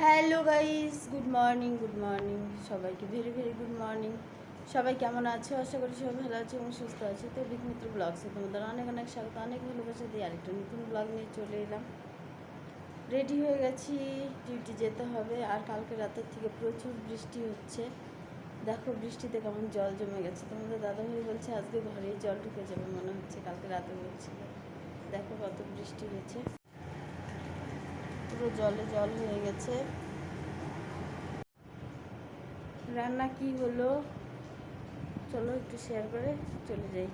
Hello guys, good morning good morning. সবাইকে very very good morning সবাই কেমন আছো? আশা করি সবাই ভালো আছে এবং সুস্থ আছে। তো বিক মিত্র ব্লগসে তোমাদের অনেক অনেক স্বাগত, অনেক ভালোবাসা দিয়ে আরেকটা নতুন ব্লগ নিয়ে চলে এলাম। রেডি হয়ে গেছি ডিউটি যেতে হবে। আর কালকে রাতের থেকে প্রচুর বৃষ্টি হচ্ছে। দেখো বৃষ্টিতে কেমন জল জমে গেছে। তোমাদের দাদাভাই বলছে, আজকে ঘরেই জল ঢুকে যাবে, মনে হচ্ছে কালকে রাতে বলছিল। দেখো কত বৃষ্টি হয়েছে। পুরো জলে জল হয়ে গেছে। রান্না কি হলো? চলো একটু শেয়ার করে চলে যাই।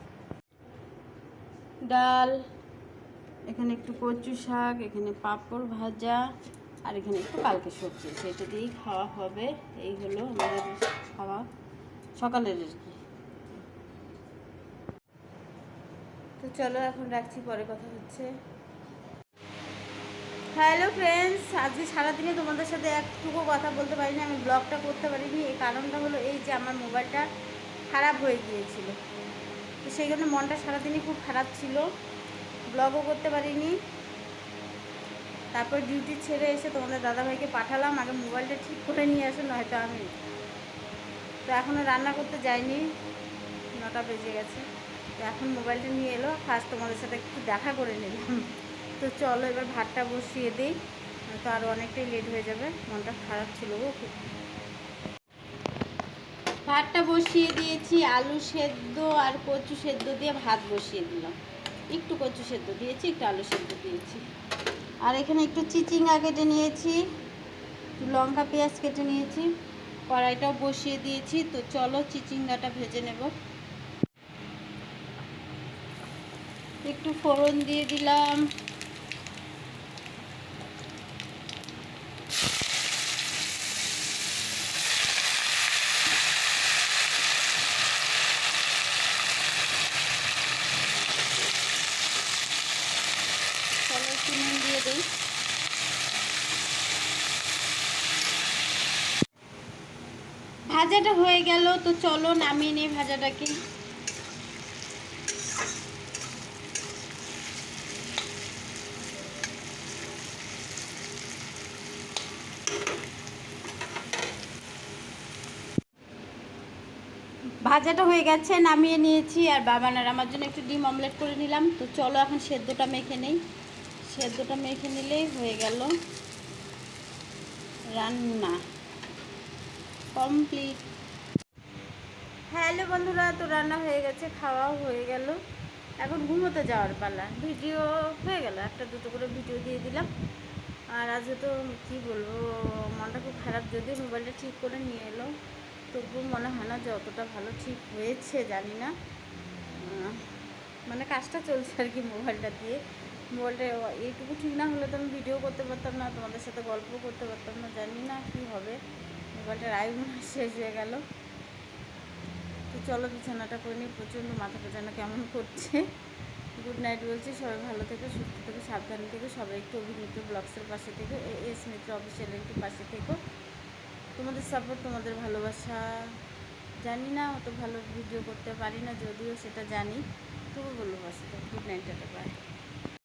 ডাল, এখানে একটু কচু শাক, এখানে পাঁপড় ভাজা, আর এখানে একটু কালকে সবজি সেটা দিয়েই খাওয়া হবে। এই হলো আমাদের খাওয়া সকালের আর কি তো চলো এখন রাখছি, পরে কথা হচ্ছে। হ্যালো ফ্রেন্ডস, আজকে সারাদিনে তোমাদের সাথে একটুকু কথা বলতে পারিনি, আমি ব্লগটা করতে পারিনি। এই কারণটা হলো এই যে আমার মোবাইলটা খারাপ হয়ে গিয়েছিল। তো সেই জন্য মনটা সারাদিনই খুব খারাপ ছিল। ব্লগও করতে পারিনি। তারপর ডিউটি ছেড়ে এসে তোমাদের দাদাভাইকে পাঠালাম, আগে মোবাইলটা ঠিক করে নিয়ে আসো নয়তো আমি তো এখনও রান্না করতে যাইনি। নটা বেজে গেছে। তো এখন মোবাইলটা নিয়ে এলো ফার্স্ট তোমাদের সাথে একটু দেখা করে নিলাম। তো চলো এবার ভাতটা বসিয়ে দিই, তো আরও অনেকটাই লেট হয়ে যাবে। মনটা খারাপ ছিল গো খুব। ভাতটা বসিয়ে দিয়েছি, আলু সেদ্ধ আর কচু সেদ্ধ দিয়ে ভাত বসিয়ে দিলাম। একটু কচু সেদ্ধ দিয়েছি, একটু আলু সেদ্ধ দিয়েছি। আর এখানে একটু চিচিঙ্গা কেটে নিয়েছি লঙ্কা, পেঁয়াজ কেটে নিয়েছি, কড়াইটাও বসিয়ে দিয়েছি, তো চলো চিচিঙ্গাটা ভেজে নেব। একটু ফোড়ন দিয়ে দিলাম চলো একটু নুন দিয়ে দিই। ভাজাটা হয়ে গেল, তো চলো নামিয়ে নিই ভাজাটাকে। ভাজাটা হয়ে গেছে, নামিয়ে নিয়েছি, আর বাবানার আমার জন্য একটু ডিম অমলেট করে নিলাম। তো চলো এখন সেদ্ধটা মেখে নেই। সেদ্ধটা মেখে নিলেই হয়ে গেল রান্না। কমপ্লিট হ্যালো বন্ধুরা, তো রান্না হয়ে গেছে, খাওয়াও হয়ে গেল। এখন ঘুমোতে যাওয়ার পালা। ভিডিও হয়ে গেল, একটা দুটো করে ভিডিও দিয়ে দিলাম। আর আজকে তো কী বলব, মনটা খুব খারাপ যদিও মোবাইলটা ঠিক করে নিয়ে এলো। তবুও মনে হয় না যে অতটা ভালো ঠিক হয়েছে, জানি না। মানে কাজটা চলছে আর কি মোবাইলটা দিয়ে। মোবাইলটা এইটুকু ঠিক না হলে তো আমি ভিডিও করতে পারতাম না, তোমাদের সাথে গল্প করতে পারতাম না, জানি না কী হবে। মোবাইলটার আয়ু মনে শেষ হয়ে গেল। তো চলো বিছানাটা করে নিই, প্রচণ্ড মাথা যেন কেমন করছে। গুড নাইট বলছি, সবাই ভালো থেকে, সুস্থ থেকে, সাবধানে থেকে, সবাই একটু অভিনীত ব্লগসের পাশে থেকে। এস মিত্র অফিসিয়াল একটু পাশে থেকো। তোমাদের সাপোর্ট তোমাদের ভালোবাসা। জানি না, অত ভালো ভিডিও করতে পারি না, যদিও সেটা জানি। তবু ভালোবাসা গুড নাইট বাই